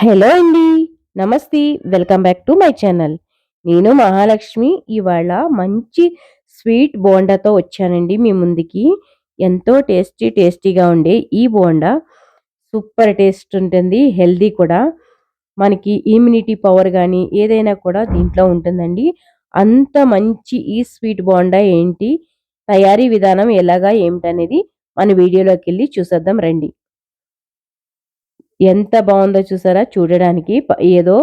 Hello అండి. నమస్తే. Welcome back to my channel. నేను మహాలక్ష్మి. ఇవాళ మంచి స్వీట్ బోండాతో వచ్చానండి మీ ముందుకి. ఎంతో టేస్టీ టేస్టీగా ఉండే ఈ బోండా. సూపర్ టేస్ట్ ఉంటుంది. హెల్దీ కూడా. మనకి ఇమ్యూనిటీ పవర్ కానీ ఏదైనా కూడా దీంట్లో ఉంటుందండి. అంత మంచి ఈ స్వీట్ బోండా ఏంటి? తయారీ విధానం ఎలాగా ఏమిటనేది మన వీడియోలోకి వెళ్ళి చూసేద్దాం రండి. ఎంత బాగుందో చూసారా? చూడడానికి ఏదో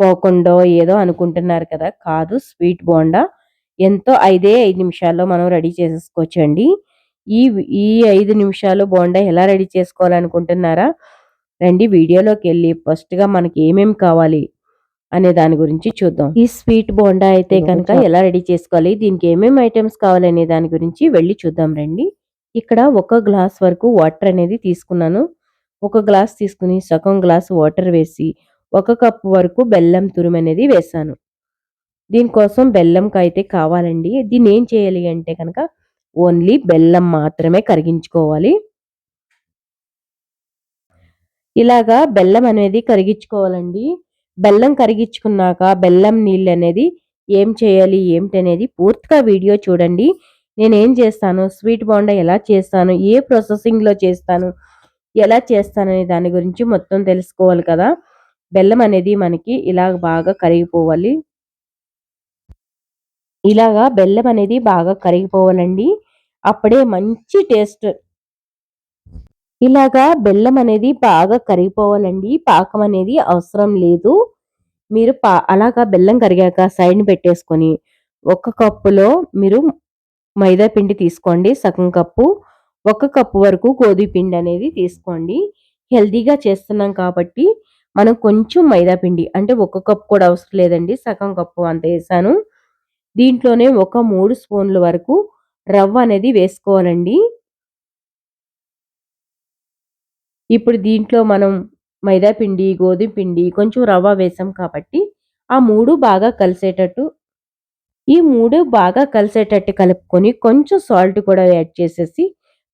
పోకుండో ఏదో అనుకుంటున్నారు కదా? కాదు స్వీట్ బోండా. ఎంతో ఐదే ఐదు నిమిషాల్లో మనం రెడీ చేసేసుకోవచ్చండి. ఈ ఈ ఐదు నిమిషాలు బోండా ఎలా రెడీ చేసుకోవాలనుకుంటున్నారా? రండి వీడియోలోకి వెళ్ళి ఫస్ట్గా మనకి ఏమేమి కావాలి అనే దాని గురించి చూద్దాం. ఈ స్వీట్ బోండా అయితే కనుక ఎలా రెడీ చేసుకోవాలి? దీనికి ఏమేమి ఐటమ్స్ కావాలనే దాని గురించి వెళ్ళి చూద్దాం రండి. ఇక్కడ ఒక గ్లాస్ వరకు వాటర్ అనేది తీసుకున్నాను. ఒక గ్లాస్ తీసుకుని సగం గ్లాస్ వాటర్ వేసి ఒక కప్పు వరకు బెల్లం తురుము అనేది వేసాను. దీనికోసం బెల్లంకి అయితే కావాలండి. దీన్ని ఏం చేయాలి అంటే కనుక ఓన్లీ బెల్లం మాత్రమే కరిగించుకోవాలి. ఇలాగా బెల్లం అనేది కరిగించుకోవాలండి. బెల్లం కరిగించుకున్నాక బెల్లం నీళ్ళు అనేది ఏం చేయాలి ఏమిటి అనేది పూర్తిగా వీడియో చూడండి. నేను ఏం చేస్తాను? స్వీట్ బాండా ఎలా చేస్తాను? ఏ ప్రాసెసింగ్లో చేస్తాను? ఎలా చేస్తాననే దాని గురించి మొత్తం తెలుసుకోవాలి కదా. బెల్లం అనేది మనకి ఇలా బాగా కరిగిపోవాలి. ఇలాగా బెల్లం అనేది బాగా కరిగిపోవాలండి. అప్పుడే మంచి టేస్ట్. ఇలాగా బెల్లం అనేది బాగా కరిగిపోవాలండి. పాకం అనేది అవసరం లేదు. మీరు పా అలాగా బెల్లం కరిగాక సైడ్ పెట్టేసుకొని ఒక కప్పులో మీరు మైదా పిండి తీసుకోండి. సగం కప్పు. ఒక కప్పు వరకు గోధుమ పిండి అనేది తీసుకోండి. హెల్దీగా చేస్తున్నాం కాబట్టి మనం కొంచెం మైదా పిండి అంటే ఒక కప్పు కూడా అవసరం లేదండి. సగం కప్పు అంత వేసాను. దీంట్లోనే ఒక మూడు స్పూన్ల వరకు రవ్వ అనేది వేసుకోవాలండి. ఇప్పుడు దీంట్లో మనం మైదా పిండి గోధుమ పిండి కొంచెం రవ్వ వేసాం కాబట్టి ఆ మూడు బాగా కలిసేటట్టు ఈ మూడు బాగా కలిసేటట్టు కలుపుకొని కొంచెం సాల్ట్ కూడా యాడ్ చేసేసి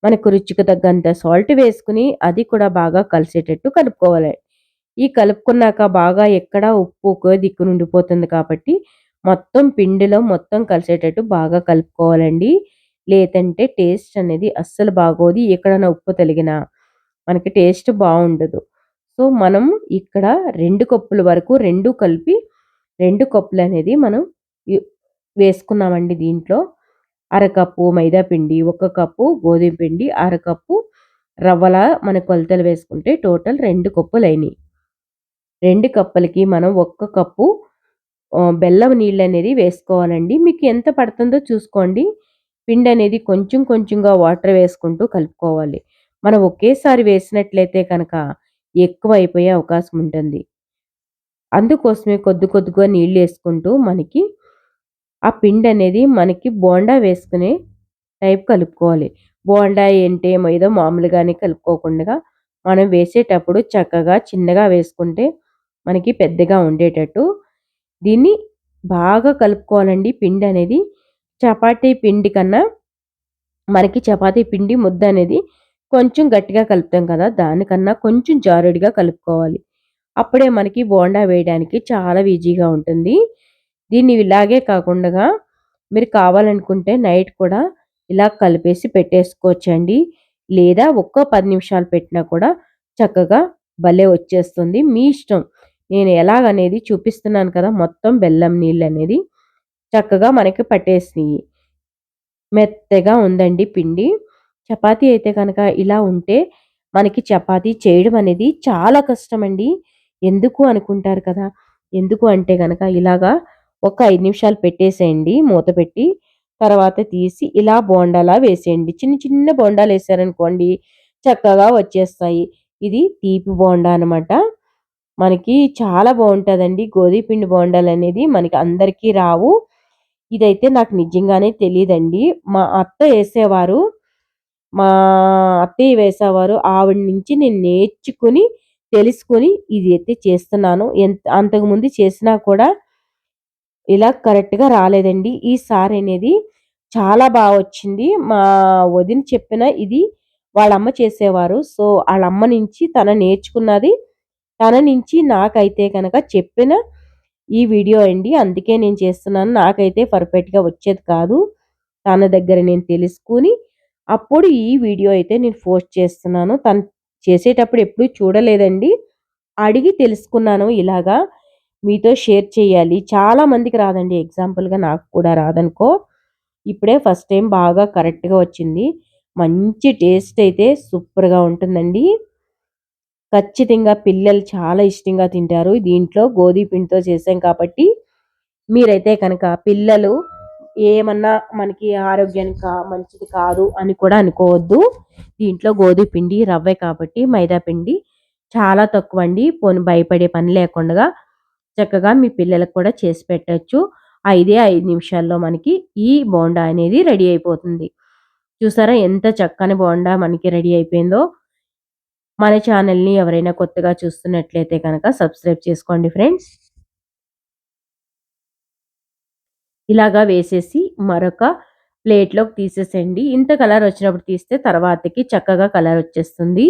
మనకు రుచికి తగ్గంత సాల్ట్ వేసుకుని అది కూడా బాగా కలిసేటట్టు కలుపుకోవాలి. ఈ కలుపుకున్నాక బాగా ఎక్కడ ఉప్పు దిక్కు నుండిపోతుంది కాబట్టి మొత్తం పిండిలో మొత్తం కలిసేటట్టు బాగా కలుపుకోవాలండి. లేదంటే టేస్ట్ అనేది అస్సలు బాగోదు. ఎక్కడైనా ఉప్పు తలిగినా మనకి టేస్ట్ బాగుండదు. సో మనం ఇక్కడ రెండు కప్పుల వరకు రెండు కలిపి రెండు కప్పులు అనేది మనం వేసుకున్నామండి దీంట్లో. అరకప్పు మైదా పిండి ఒక కప్పు గోధుమ పిండి అరకప్పు రవ్వల మన కొలతలు వేసుకుంటే టోటల్ రెండు కప్పులు అయినాయి. రెండు కప్పులకి మనం ఒక్క కప్పు బెల్లం నీళ్ళు అనేది వేసుకోవాలండి. మీకు ఎంత పడుతుందో చూసుకోండి. పిండి అనేది కొంచెం కొంచెంగా వాటర్ వేసుకుంటూ కలుపుకోవాలి. మనం ఒకేసారి వేసినట్లయితే కనుక ఎక్కువ అయిపోయే అవకాశం ఉంటుంది. అందుకోసమే కొద్ది కొద్దిగా నీళ్ళు వేసుకుంటూ మనకి ఆ పిండి అనేది మనకి బోండా వేసుకునే టైప్ కలుపుకోవాలి. బోండా ఏంటి ఏదో మామూలుగానే కలుపుకోకుండా మనం వేసేటప్పుడు చక్కగా చిన్నగా వేసుకుంటే మనకి పెద్దగా ఉండేటట్టు. దీన్ని బాగా కలుపుకోవాలండి. పిండి అనేది చపాతీ పిండి కన్నా మనకి చపాతీ పిండి ముద్ద అనేది కొంచెం గట్టిగా కలుపుతాం కదా దానికన్నా కొంచెం జారుడిగా కలుపుకోవాలి. అప్పుడే మనకి బోండా వేయడానికి చాలా ఈజీగా ఉంటుంది. దీన్ని ఇలాగే కాకుండా మీరు కావాలనుకుంటే నైట్ కూడా ఇలా కలిపేసి పెట్టేసుకోవచ్చండి. లేదా ఒక్క పది నిమిషాలు పెట్టినా కూడా చక్కగా భలే వచ్చేస్తుంది. మీ ఇష్టం. నేను ఎలాగనేది చూపిస్తున్నాను కదా మొత్తం బెల్లం నీళ్ళు అనేది చక్కగా మనకి పట్టేసినాయి. మెత్తగా ఉందండి పిండి. చపాతీ అయితే కనుక ఇలా ఉంటే మనకి చపాతీ చేయడం అనేది చాలా కష్టం అండి ఎందుకు అనుకుంటారు కదా? ఎందుకు అంటే కనుక ఇలాగా ఒక ఐదు నిమిషాలు పెట్టేసేయండి. మూత పెట్టి తర్వాత తీసి ఇలా బోండాలా వేసేయండి. చిన్న చిన్న బోండాలు వేసారనుకోండి చక్కగా వచ్చేస్తాయి. ఇది తీపి బోండా అనమాట మనకి చాలా బాగుంటుందండి. గోధుమ పిండి బోండాలు అనేది మనకి అందరికీ రావు. ఇదైతే నాకు నిజంగానే తెలియదండి మా అత్త వేసేవారు మా అత్తయ్య వేసేవారు ఆవిడ నుంచి నేను నేర్చుకుని తెలుసుకొని ఇది అయితే చేస్తున్నాను. ఎంత అంతకుముందు చేసినా కూడా ఇలా కరెక్ట్గా రాలేదండి. ఈ సారీ అనేది చాలా బాగా వచ్చింది. మా వదిన చెప్పిన ఇది వాళ్ళ అమ్మ చేసేవారు. సో వాళ్ళ అమ్మ నుంచి తన నేర్చుకున్నది తన నుంచి నాకైతే కనుక చెప్పిన ఈ వీడియో అండి. అందుకే నేను చేస్తున్నాను. నాకైతే పర్ఫెక్ట్గా వచ్చేది కాదు. తన దగ్గర నేను తెలుసుకుని అప్పుడు ఈ వీడియో అయితే నేను పోస్ట్ చేస్తున్నాను. తను చేసేటప్పుడు ఎప్పుడు చూడలేదండి. అడిగి తెలుసుకున్నాను ఇలాగా. మీతో షేర్ చేయాలి. చాలా మందికి రాదండి. ఎగ్జాంపుల్గా నాకు కూడా రాదనుకో. ఇప్పుడే ఫస్ట్ టైం బాగా కరెక్ట్గా వచ్చింది. మంచి టేస్ట్ అయితే సూపర్గా ఉంటుందండి. ఖచ్చితంగా పిల్లలు చాలా ఇష్టంగా తింటారు. దీంట్లో గోధుమ పిండితో చేసాం కాబట్టి మీరైతే కనుక పిల్లలు ఏమన్నా మనకి ఆరోగ్యానికి మంచిది కాదు అని కూడా అనుకోవద్దు. దీంట్లో గోధుమ పిండి రవ్వే కాబట్టి మైదా పిండి చాలా తక్కువ అండి పోను భయపడే పని లేకుండా చక్కగా మీ పిల్లలకు కూడా చేసి పెట్టచ్చు. ఐదే ఐదు నిమిషాల్లో మనకి ఈ బోండా అనేది రెడీ అయిపోతుంది. చూసారా ఎంత చక్కని బోండా మనకి రెడీ అయిపోయిందో. మన ఛానల్ని ఎవరైనా కొత్తగా చూస్తున్నట్లయితే కనుక సబ్స్క్రైబ్ చేసుకోండి ఫ్రెండ్స్. ఇలాగా వేసేసి మరొక ప్లేట్లోకి తీసేసండి ఇంత కలర్ వచ్చినప్పుడు తీస్తే తర్వాతకి చక్కగా కలర్ వచ్చేస్తుంది.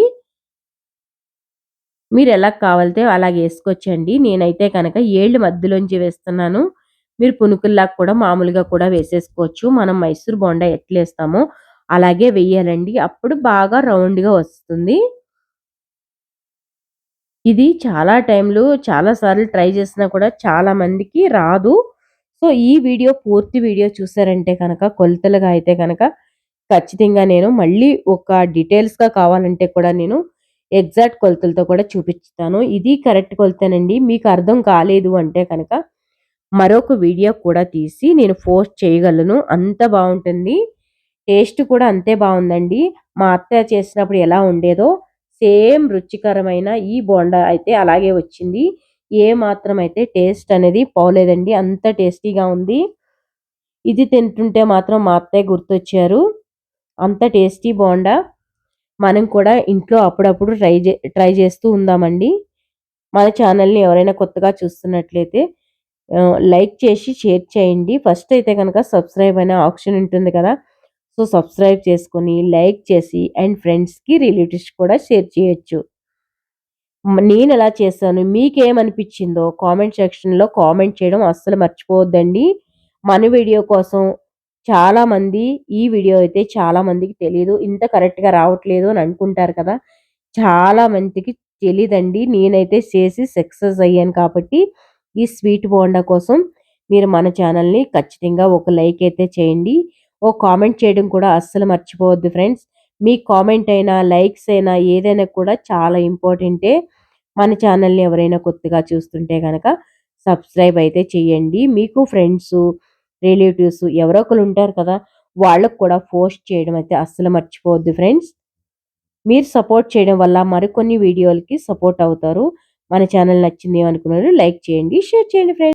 మీరు ఎలా కావాలితే అలాగ వేసుకొచ్చండి నేనైతే కనుక ఏళ్ళు మధ్యలోంచి వేస్తున్నాను. మీరు పునుకుల్లాగా కూడా మామూలుగా కూడా వేసేసుకోవచ్చు. మనం మైసూర్ బోండా ఎట్లేస్తామో అలాగే వెయ్యాలండి అప్పుడు బాగా రౌండ్గా వస్తుంది. ఇది చాలా టైంలో చాలా సార్లు ట్రై చేసినా కూడా చాలా మందికి రాదు. సో ఈ వీడియో పూర్తి వీడియో చూసారంటే కనుక కొలతలుగా అయితే కనుక ఖచ్చితంగా నేను మళ్ళీ ఒక డీటెయిల్స్గా కావాలంటే కూడా నేను ఎగ్జాక్ట్ కొలతలతో కూడా చూపిస్తాను. ఇది కరెక్ట్ కొలతనండి. మీకు అర్థం కాలేదు అంటే కనుక మరొక వీడియో కూడా తీసి నేను పోస్ట్ చేయగలను. అంత బాగుంటుంది. టేస్ట్ కూడా అంతే బాగుందండి. మా అత్త చేసినప్పుడు ఎలా ఉండేదో సేమ్ రుచికరమైన ఈ బోండా అయితే అలాగే వచ్చింది. ఏ మాత్రం అయితే టేస్ట్ అనేది పోలేదండి. అంత టేస్టీగా ఉంది. ఇది తింటుంటే మాత్రం మా అత్తయ్య గుర్తొచ్చారు. అంత టేస్టీ బోండా. మనం కూడా ఇంట్లో అప్పుడప్పుడు ట్రై ట్రై చేస్తూ ఉందామండి. మన ఛానల్ని ఎవరైనా కొత్తగా చూస్తున్నట్లయితే లైక్ చేసి షేర్ చేయండి. ఫస్ట్ అయితే కనుక సబ్స్క్రైబ్ అనే ఆప్షన్ ఉంటుంది కదా సో సబ్స్క్రైబ్ చేసుకొని లైక్ చేసి అండ్ ఫ్రెండ్స్కి రిలేటివ్స్ కూడా షేర్ చేయొచ్చు. నేను ఎలా చేస్తాను మీకేమనిపించిందో కామెంట్ సెక్షన్లో కామెంట్ చేయడం అస్సలు మర్చిపోవద్దండి. మన వీడియో కోసం చాలామంది ఈ వీడియో అయితే చాలా మందికి తెలియదు ఇంత కరెక్ట్గా రావట్లేదు అని అనుకుంటారు కదా. చాలా మందికి తెలియదండి నేనైతే చేసి సక్సెస్ అయ్యాను కాబట్టి ఈ స్వీట్ బోండా కోసం మీరు మన ఛానల్ని ఖచ్చితంగా ఒక లైక్ అయితే చేయండి. ఓ కామెంట్ చేయడం కూడా అస్సలు మర్చిపోవద్దు ఫ్రెండ్స్. మీ కామెంట్ అయినా లైక్స్ అయినా ఏదైనా కూడా చాలా ఇంపార్టెంటే. మన ఛానల్ని ఎవరైనా కొత్తగా చూస్తుంటే కనుక సబ్స్క్రైబ్ అయితే చేయండి. మీకు ఫ్రెండ్స్ రిలేటివ్స్ ఎవరో ఒకరు ఉంటారు కదా వాళ్ళకు కూడా పోస్ట్ చేయడం అయితే అస్సలు మర్చిపోవద్దు ఫ్రెండ్స్. మీరు సపోర్ట్ చేయడం వల్ల మరికొన్ని వీడియోలకి సపోర్ట్ అవుతారు. మన ఛానల్ నచ్చింది అనుకున్నారు లైక్ చేయండి షేర్ చేయండి ఫ్రెండ్స్.